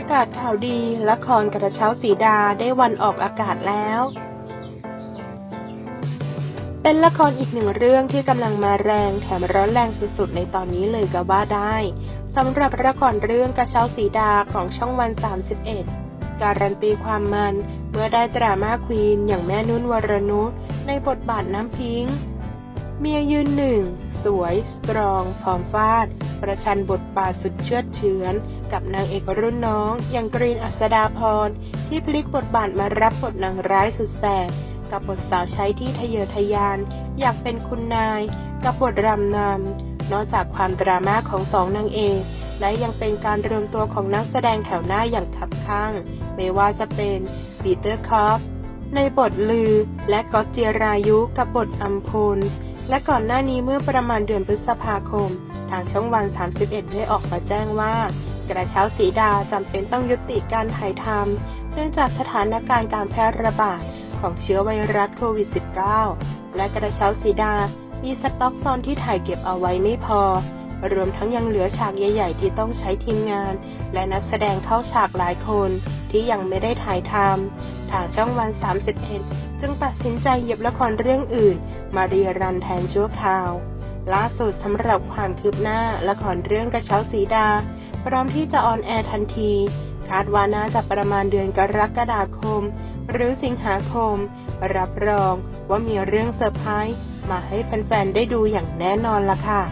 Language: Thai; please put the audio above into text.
ประกาศข่าวดี ละครกระเช้าสีดาได้วันออกอากาศแล้ว เป็นละครอีกหนึ่งเรื่องที่กำลังมาแรงแถมร้อนแรงสุดๆในตอนนี้เลยก็ว่าได้สำหรับละครเรื่องกระเช้าสีดาของช่องวัน 31 การันตีความมันเมื่อได้ดราม่าควีนอย่างแม่นุ่นวรนุชในบทบาทน้ำพิงค์ เมียยืนหนึ่ง สวย สตรอง พร้อมฟาด ประชันบทบาทสุดเชือดเฉือน กับนางเอกรุ่นน้อง อย่างกรีนอัศดาพร ที่พลิกบทบาทมารับบทนางร้ายสุดแสบกับบทสาวใช้ที่ทะเยอทะยาน อยากเป็นคุณนาย กับบทรำนำนอกจากความดราม่าของสองนางเอกและยังเป็นการรวมตัวของนักแสดงแถวหน้าอย่างขับข้าง ไม่ว่าจะเป็นปีเตอร์คอฟในบทลือ และก็เจียรายุกับบทอัมพล และก่อนหน้านี้เมื่อประมาณเดือนพฤษภาคม ทางช่องวัน 31 ได้ออกมาแจ้งว่า กระเช้าสีดาจำเป็นต้องยุติการถ่ายทำเนื่องจากสถานการณ์การแพร่ระบาดของเชื้อไวรัสโควิด -19 และกระเช้าสีดา มีสต็อกตอนที่ถ่ายเก็บเอาไว้ไม่พอ รวมทั้งยังเหลือฉากใหญ่ ๆ ที่ต้องใช้ทีมงาน และนักแสดงเข้าฉากหลายคนที่ยังไม่ได้ถ่ายทำทางช่องวัน 31 จึงตัดสินใจหยิบละครเรื่องอื่น มาเรียรันแทนชั่วคราว ล่าสุดสำหรับความคืบหน้าละครเรื่องกระเช้าสีดา พร้อมที่จะออนแอร์ทันที คาดว่าน่าจะประมาณเดือนกรกฎาคม หรือสิงหาคม รับรองว่ามีเรื่องเซอร์ไพรส์มาให้แฟนๆได้ดูอย่างแน่นอนล่ะค่ะ